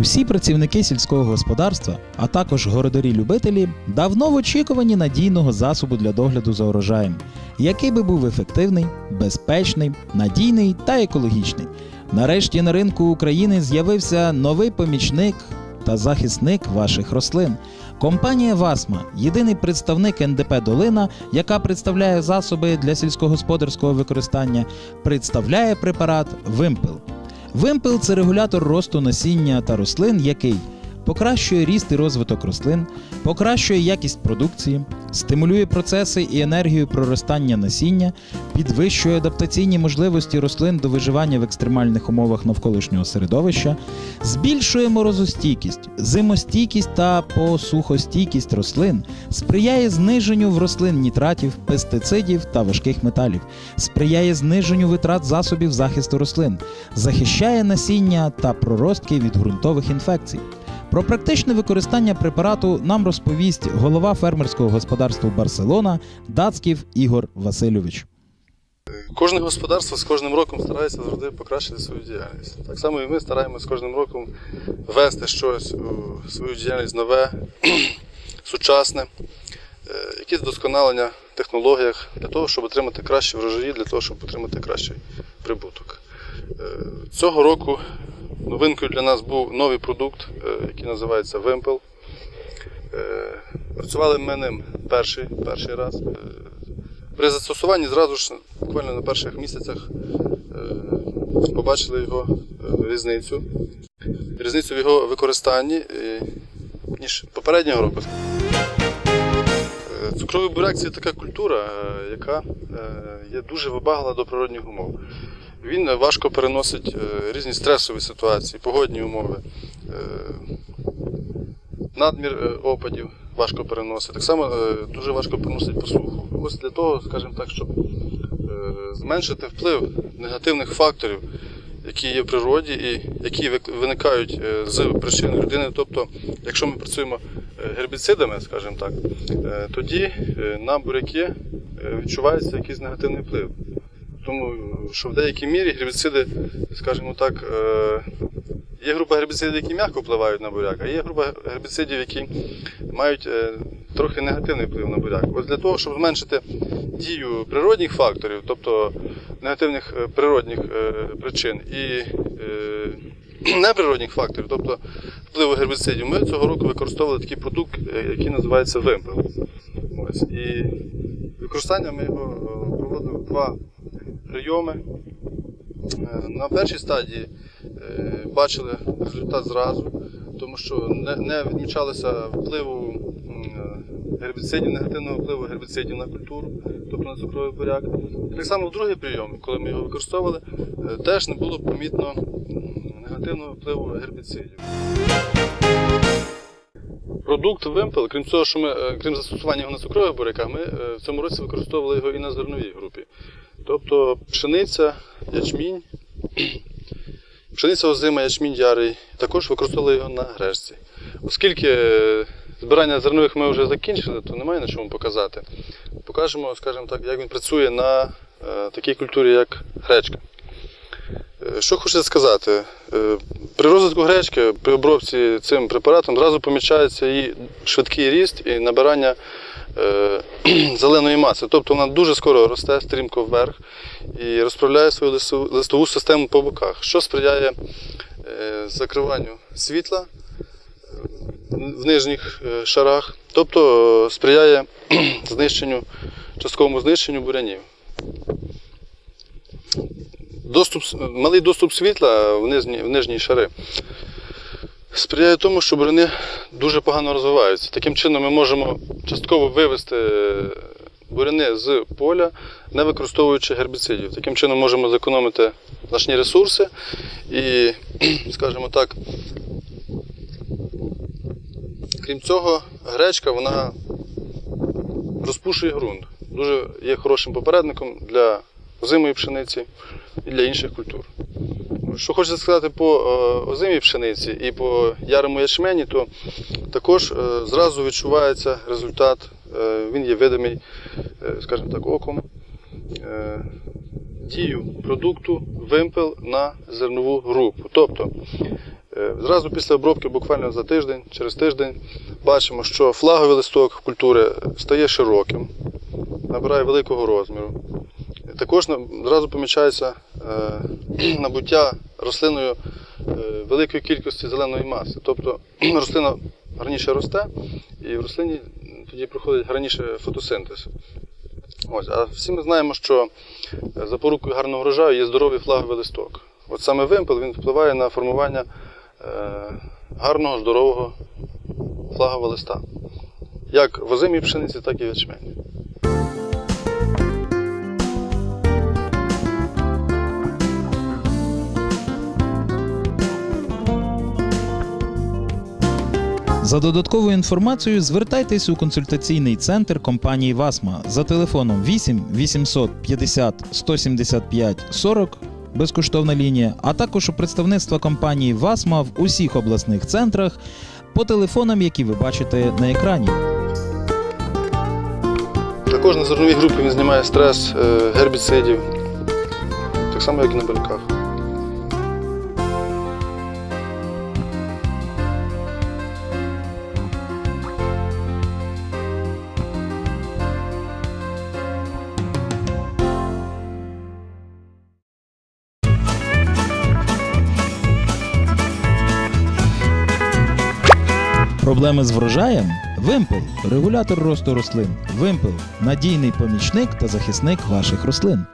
Усі працівники сільського господарства, а також городарі-любителі, давно в очікуванні надійного засобу для догляду за урожаєм, який би був ефективний, безпечний, надійний та екологічний. Нарешті на ринку України з'явився новий помічник та захисник ваших рослин. Компанія Васма єдиний представник НДП Долина, яка представляє засоби для сільськогосподарського використання, представляє препарат Вимпел. Вимпел це регулятор росту насіння та рослин, який покращує ріст і розвиток рослин, покращує якість продукції, стимулює процеси і енергію проростання насіння, підвищує адаптаційні можливості рослин до виживання в екстремальних умовах навколишнього середовища, збільшує морозостійкість, зимостійкість та посухостійкість рослин, сприяє зниженню в рослин нітратів, пестицидів та важких металів, сприяє зниженню витрат засобів захисту рослин, захищає насіння та проростки від ґрунтових інфекцій. Про практичне використання препарату нам розповість голова фермерського господарства Барселона Дацьків Ігор Васильович. Кожне господарство з кожним роком старається завжди покращити свою діяльність. Так само і ми стараємося з кожним роком ввести щось у свою діяльність нове, сучасне, е, якісь досконалення в технологіях для того, щоб отримати кращі врожаї, для того, щоб отримати кращий прибуток. Е, Цього року новинкою для нас був новий продукт, е, який називається Вимпел. Е, Працювали ми ним перший, перший раз. Е, При застосуванні зразу ж буквально на перших місяцях побачили його різницю. Різницю в його використанні, ніж попереднього року. Цукровий буряк це така культура, яка є дуже вибаглива до природних умов. Він важко переносить е, різні стресові ситуації, погодні умови, е, надмір е, опадів важко переносить. Так само дуже важко переносить посуху. Ось для того, скажімо так, щоб зменшити вплив негативних факторів, які є в природі і які виникають з причин людини. Тобто, якщо ми працюємо гербіцидами, скажімо так, тоді на буряки відчувається якийсь негативний вплив. Тому що в деякій мірі гербіциди, скажімо так, е, є група гербіцидів, які м'яко впливають на буряк, а є група гербіцидів, які мають е, трохи негативний вплив на буряк. Ось для того, щоб зменшити дію природних факторів, тобто негативних е, природних причин і неприродних факторів, тобто впливу гербіцидів, ми цього року використовували такий продукт, який називається вимпел. Ось. І використання ми його проводили два прийоми. Е, На першій стадії е, бачили результат зразу, тому що не, відмічалося впливу гербіцидів, негативного впливу гербіцидів на культуру, тобто на цукровий буряк. Так само в другий прийом, коли ми його використовували, е, теж не було помітно негативного впливу гербіцидів. Продукт вимпел, крім того, що ми, е, крім застосування його на цукрових буряках, ми е, в цьому році використовували його і на зерновій групі. Тобто пшениця, ячмінь, пшениця озима, ячмінь ярий, також використовували його на гречці. Оскільки збирання зернових ми вже закінчили, то немає на чому показати. Покажемо, скажімо так, як він працює на е, такій культурі, як гречка. Е, Що хочеться сказати? Е, При розвитку гречки, при обробці цим препаратом зразу помічається її швидкий ріст і набирання зеленої маси. Тобто вона дуже скоро росте стрімко вверх і розправляє свою листову систему по боках, що сприяє е, закриванню світла е, в нижніх е, шарах, тобто е, сприяє знищенню, частковому знищенню бурянів. Доступ, малий доступ світла в нижні, в нижні шари сприяє тому, що буряни дуже погано розвиваються. Таким чином ми можемо частково вивести е, буряни з поля, не використовуючи гербіцидів. Таким чином можемо зекономити значні ресурси і, скажімо так, крім цього, гречка вона розпушує ґрунт. Дуже є хорошим попередником для озимої пшениці і для інших культур. Що хочеться сказати по е, озимій пшениці і по ярому ячмені, то також е, зразу відчувається результат, е, він є видимий, скажімо так, оком. Дію продукту вимпел на зернову групу. Тобто Зразу після обробки, буквально за тиждень, через тиждень, бачимо, що флаговий листок культури стає широким, набирає великого розміру. Також зразу помічається набуття рослиною е, великої кількості зеленої маси. Тобто рослина раніше росте, і в рослині тоді проходить раніше фотосинтез. Ось, а всі ми знаємо, що е, запорукою гарного врожаю є здоровий флаговий листок. От саме вимпел він впливає на формування е, гарного, здорового флагового листа. Як в озимій пшениці, так і в ячмені. За додатковою інформацією звертайтесь у консультаційний центр компанії Васма за телефоном 8 850 175 40 безкоштовна лінія, а також у представництва компанії Васма в усіх обласних центрах по телефонам, які ви бачите на екрані. Також на зерновій групі він знімає стрес е, гербіцидів, так само, як і на бельках. Проблеми з врожаєм? Вимпел регулятор росту рослин. Вимпел надійний помічник та захисник ваших рослин.